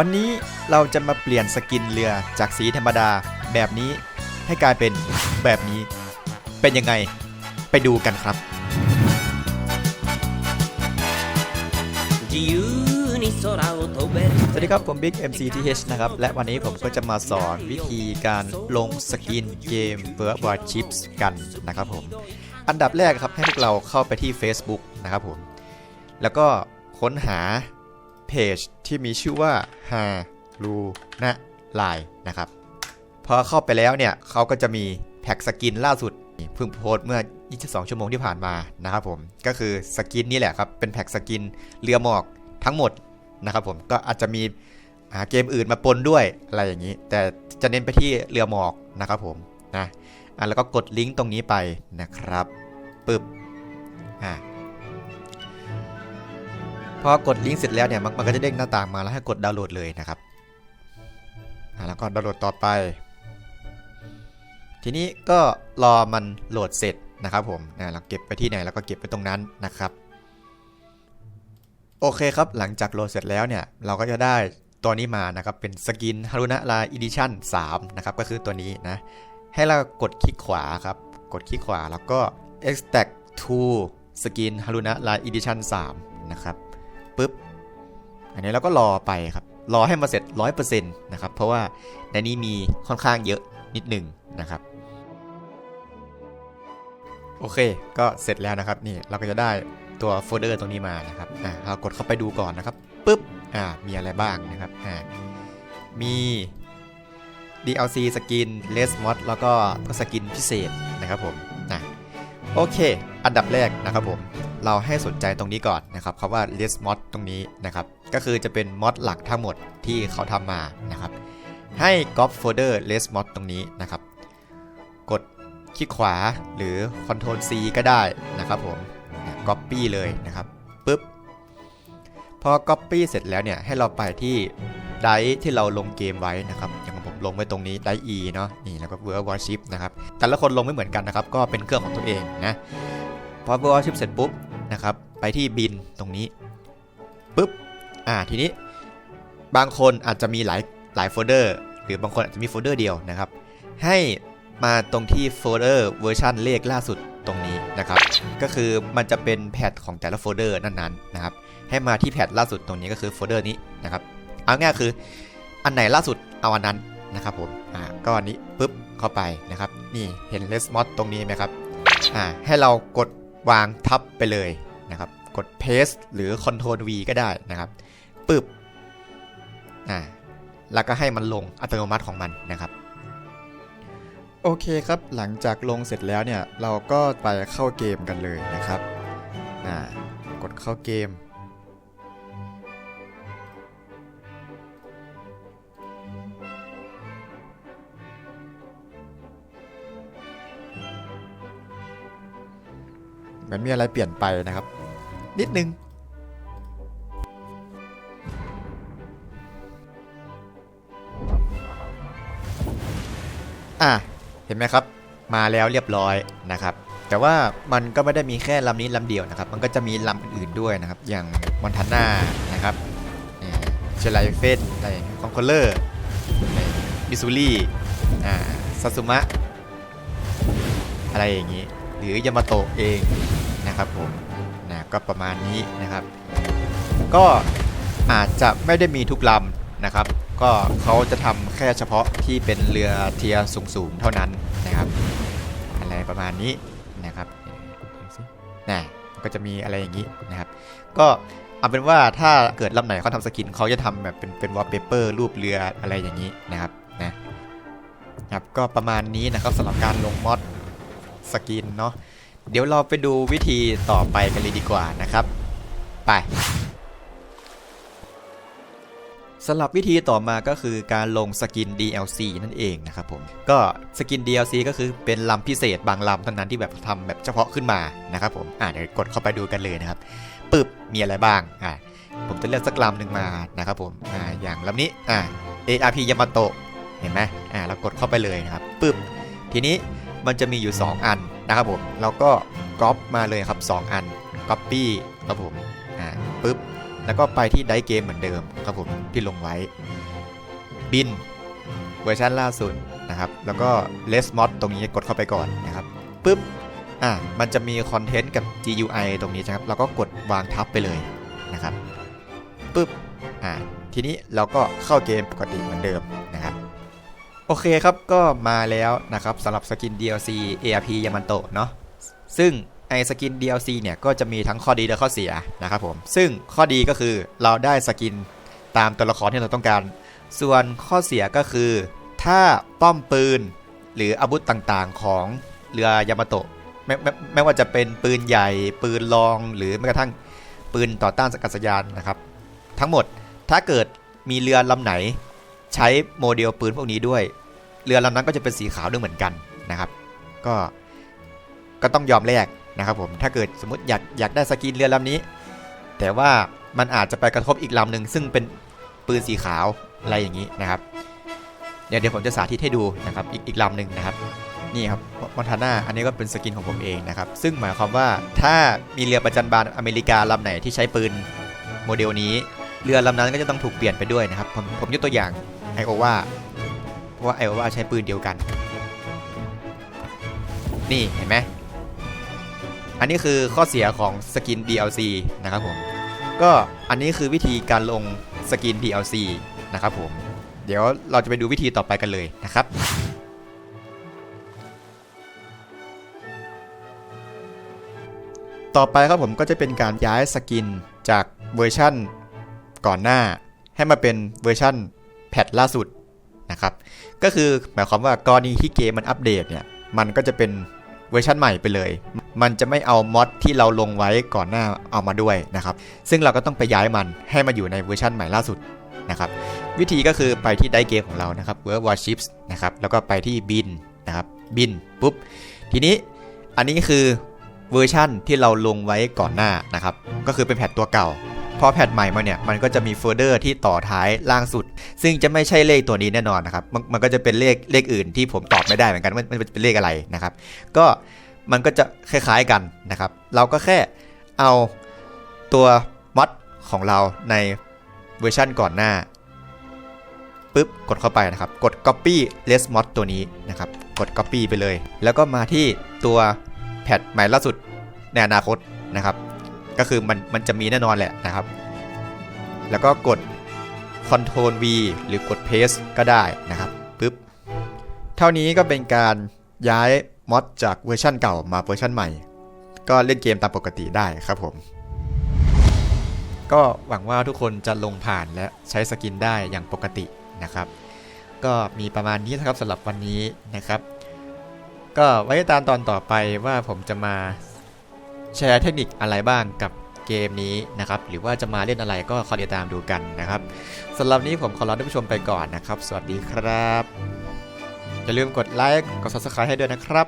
วันนี้เราจะมาเปลี่ยนสกินเรือจากสีธรรมดาแบบนี้ให้กลายเป็นแบบนี้ เป็นยังไงไปดูกันครับสวัสดีครับผมบิ๊ก MCTH นะครับ และวันนี้ผมก็จะมาสอนวิธีการลงสกินเกมเ i r ร์บอ r ชิปส์กันนะครับผม อันดับแรกครับให้พวกเราเข้าไปที่ Facebook นะครับผม แล้วก็ค้นหา เพจที่มีชื่อว่าฮารูนะไลนะครับพอเข้าไปแล้วเนี่ยเขาก็จะมีแพ็กสกินล่าสุดเพิ่งโพสต์เมื่อ 22 ชั่วโมงที่ผ่านมานะครับผมก็คือสกินนี่แหละครับเป็นแพ็กสกินเรือหมอกทั้งหมดนะครับผมก็อาจจะมีเกมอื่นมาปนด้วยอะไรอย่างนี้ แต่จะเน้นไปที่เรือหมอกนะครับผมนะะแล้วก็กดลิงก์ตรงนี้ไปนะครับปึ๊บอ่า พอกดลิงก์เสร็จแล้วเนี่ยมันก็จะเด้งหน้าต่างมาแล้วให้กดดาวน์โหลดเลยนะครับแล้วก็ดาวน์โหลดต่อไป ทีนี้ก็รอมันโหลดเสร็จนะครับผมนะเราเก็บไปที่ไหนแล้วก็เก็บไปตรงนั้นนะครับ โอเคครับหลังจากโหลดเสร็จแล้วเนี่ยเราก็จะได้ตัวนี้มานะครับเป็นสกินฮารุนะลาอีดิชั่น3นะครับก็คือตัวนี้นะให้เรากดคลิกขวาครับกดคลิกขวาแล้วก็ extract to สกินฮารุนะลาอีดิชั่น3นะครับ ปึ๊บ อันนี้เราก็รอไปครับ รอให้มาเสร็จ 100%นะครับ เพราะว่าในนี้มีค่อนข้างเยอะนิดหนึ่งนะครับ โอเค ก็เสร็จแล้วนะครับ นี่เราก็จะได้ตัวโฟลเดอร์ตรงนี้มานะครับ อ่า เรากดเข้าไปดูก่อนนะครับปึ๊บ อ่า มีอะไรบ้างนะครับ อ่า มี DLC สกิน l e s Mod แล้วก็สกินพิเศษนะครับผม นะ โอเค อันดับแรกนะครับผม เราให้สนใจตรงนี้ก่อนนะครับคำว่า l e s Mod ตรงนี้นะครับ ก็คือจะเป็นมอดหลักทั้งหมดที่เขาทำมานะครับ ให้ Copy Folder l e s Mod ตรงนี้นะครับ กดคลิกขวาหรือ Ctrl C ก็ได้นะครับผม Copy เลยนะครับปุ๊บพอ Copy เสร็จแล้วเนี่ยให้เราไปที่ไดร์ที่เราลงเกมไว้นะครับ อย่างผมลงไว้ตรงนี้ไดร์ E เนาะนี่แล้วก็ World Warship นะครับ แต่ละคนลงไม่เหมือนกันนะครับ ก็เป็นเครื่องของตัวเองนะ พอ World Warship เสร็จปุ๊บ นะครับ ไปที่บินตรงนี้ปุ๊บอ่าทีนี้บางคนอาจจะมีหลายหลายโฟลเดอร์หรือบางคนอาจจะมีโฟลเดอร์เดียวนะครับ ให้มาตรงที่โฟลเดอร์เวอร์ชันเลขล่าสุดตรงนี้นะครับ ก็คือมันจะเป็นแพทของแต่ละโฟลเดอร์นั้นๆนะครับ ให้มาที่แพทล่าสุดตรงนี้ก็คือโฟลเดอร์นี้นะครับ เอาง่ายๆคืออันไหนล่าสุดเอาอันนั้นนะครับผม อ่า ก็อันนี้ปุ๊บเข้าไปนะครับ นี่เห็น less mod ตรงนี้ไหมครับ อ่า ให้เรากด วางทับไปเลยนะครับ กด paste หรือ control v ก็ได้นะครับปึ๊บอ่าแล้วก็ให้มันลงอัตโนมัติของมันนะครับ โอเคครับ หลังจากลงเสร็จแล้วเนี่ย เราก็ไปเข้าเกมกันเลยนะครับอ่ากดเข้าเกม เหมือนมีอะไรเปลี่ยนไปนะครับ นิดนึง อะ เห็นไหมครับ มาแล้วเรียบร้อยนะครับ แต่ว่ามันก็ไม่ได้มีแค่ลำนี้ลำเดียวนะครับ มันก็จะมีลำอื่นๆด้วยนะครับ อย่างมอนทาน่านะครับเชลไลเฟนอะไรคอนโคลเลอร์มิซูรี่อ่าซาซุมะ อะไรอย่างนี้ หรือยามาโตะเอง นะครับผมนะก็ประมาณนี้นะครับ ก็อาจจะไม่ได้มีทุกลำนะครับ ก็เขาจะทำแค่เฉพาะที่เป็นเรือเทียร์สูงๆเท่านั้นนะครับ อะไรประมาณนี้นะครับนะก็จะมีอะไรอย่างนี้นะครับ ก็เอาเป็นว่าถ้าเกิดลำไหนเขาทำสกินเขาจะทำแบบเป็นเป็นวอลเปเปอร์รูปเรืออะไรอย่างนี้นะครับนะครับก็ประมาณนี้นะครับสำหรับการลงมอดสกินเนาะ เดี๋ยวเราไปดูวิธีต่อไปกันเลยดีกว่านะครับ ไปสำหรับวิธีต่อมาก็คือการลงสกิน DLC นั่นเองนะครับผม ก็สกิน DLC ก็คือเป็นลำพิเศษบางลำเท่านั้นที่แบบทำแบบเฉพาะขึ้นมานะครับผม อ่าเดี๋ยวกดเข้าไปดูกันเลยนะครับปึ๊บมีอะไรบ้าง อ่าผมจะเลือกสักลำหนึ่งมานะครับผม อ่าอย่างลำนี้อ่า ARP Yamato เห็นไหมอ่าเรากดเข้าไปเลยนะครับปึ๊บทีนี้มันจะมีอยู่ 2 อัน นะครับผมเราก็ก๊อปมาเลยครับ 2 อัน Copy ครับผมอ่าปึ๊บแล้วก็ไปที่ไดเกมเหมือนเดิมครับผมที่ลงไว้บินเวอร์ชันล่าสุดนะครับแล้วก็เลสมอดตรงนี้กดเข้าไปก่อนนะครับปุ๊บอะมันจะมีคอนเทนต์กับ GUI ตรงนี้นะครับเราก็กดวางทับไปเลยนะครับปุ๊บอะทีนี้เราก็เข้าเกมปกติเหมือนเดิม โอเคครับก็มาแล้วนะครับสำหรับสกิน DLC ARP ยามันโตะเนาะซึ่งไอสกิน DLC เนี่ยก็จะมีทั้งข้อดีและข้อเสียนะครับผม ซึ่งข้อดีก็คือเราได้สกินตามตัวละครที่เราต้องการ ส่วนข้อเสียก็คือ ถ้าป้อมปืนหรืออาวุธต่างๆของเรือยามาโตะไม่ไม่ไม่ว่าจะเป็นปืนใหญ่ ปืนรองหรือแม้กระทั่งปืนต่อต้านสกัดสยานนะครับ ทั้งหมดถ้าเกิดมีเรือลำไหน ใช้โมเดลปืนพวกนี้ด้วย เรือลำนั้นก็จะเป็นสีขาวด้วยเหมือนกันนะครับ ก็ก็ต้องยอมแลกนะครับผมถ้าเกิดสมมติอยากอยากได้สกินเรือลำนี้ แต่ว่ามันอาจจะไปกระทบอีกลำหนึ่งซึ่งเป็นปืนสีขาวอะไรอย่างนี้นะครับเดี๋ยวเดี๋ยวผมจะสาธิตให้ดูนะครับอีกอีกลำหนึ่งนะครับนี่ครับมอนทาน่าอันนี้ก็เป็นสกินของผมเองนะครับซึ่งหมายความว่าถ้ามีเรือประจันบานอเมริกาลำไหนที่ใช้ปืนโมเดลนี้ เรือลำนั้นก็จะต้องถูกเปลี่ยนไปด้วยนะครับ ผมผมยกตัวอย่างไอโอวาเพราะว่าไอโอวาใช้ปืนเดียวกัน นี่เห็นไหมอันนี้คือข้อเสียของสกิน DLC นะครับผม ก็อันนี้คือวิธีการลงสกิน DLC นะครับผม เดี๋ยวเราจะไปดูวิธีต่อไปกันเลยนะครับต่อไปครับผมก็จะเป็นการย้ายสกินจากเวอร์ชั่น ก่อนหน้าให้มาเป็นเวอร์ชั่นแพทล่าสุดนะครับ ก็คือหมายความว่ากรณีที่เกมมันอัปเดตเนี่ย มันก็จะเป็นเวอร์ชันใหม่ไปเลย มันจะไม่เอามอดที่เราลงไว้ก่อนหน้าเอามาด้วยนะครับ ซึ่งเราก็ต้องไปย้ายมันให้มาอยู่ในเวอร์ชันใหม่ล่าสุดนะครับ วิธีก็คือไปที่ไดเกมของเรานะครับ World Warships นะครับ แล้วก็ไปที่บินนะครับ บินปุ๊บ ทีนี้อันนี้คือเวอร์ชั่นที่เราลงไว้ก่อนหน้านะครับ ก็คือเป็นแพทตัวเก่า พอแพทใหม่มาเนี่ยมันก็จะมีโฟลเดอร์ที่ต่อท้ายล่างสุด ซึ่งจะไม่ใช่เลขตัวนี้แน่นอนนะครับมันมันก็จะเป็นเลขเลขอื่นที่ผมตอบไม่ได้เหมือนกันว่ามันเป็นเลขอะไรนะครับ ก็มันก็จะคล้ายๆกันนะครับ เราก็แค่เอาตัวมอดของเราในเวอร์ชั่นก่อนหน้าปุ๊บกดเข้าไปนะครับ กด copy less mod ตัวนี้นะครับ กด copy ไปเลย แล้วก็มาที่ตัวแพทใหม่ล่าสุดในอนาคตนะครับ ก็คือมันมันจะมีแน่นอนแหละนะครับ แล้วก็กด Ctrl V หรือกด Paste ก็ได้นะครับปุ๊บเท่านี้ก็เป็นการย้ายมอดจากเวอร์ชันเก่ามาเวอร์ชันใหม่ ก็เล่นเกมตามปกติได้ครับผม ก็หวังว่าทุกคนจะลงผ่านและใช้สกินได้อย่างปกตินะครับ ก็มีประมาณนี้นะครับสำหรับวันนี้นะครับ ก็ไว้ตามตอนต่อไปว่าผมจะมา แชร์เทคนิคอะไรบ้างกับเกมนี้นะครับ หรือว่าจะมาเล่นอะไรก็คอยติดตามดูกันนะครับสำหรับนี้ผมขอลาท่านผู้ชมไปก่อนนะครับ สวัสดีครับ อย่าลืมกดไลค์กด subscribe ให้ด้วยนะครับ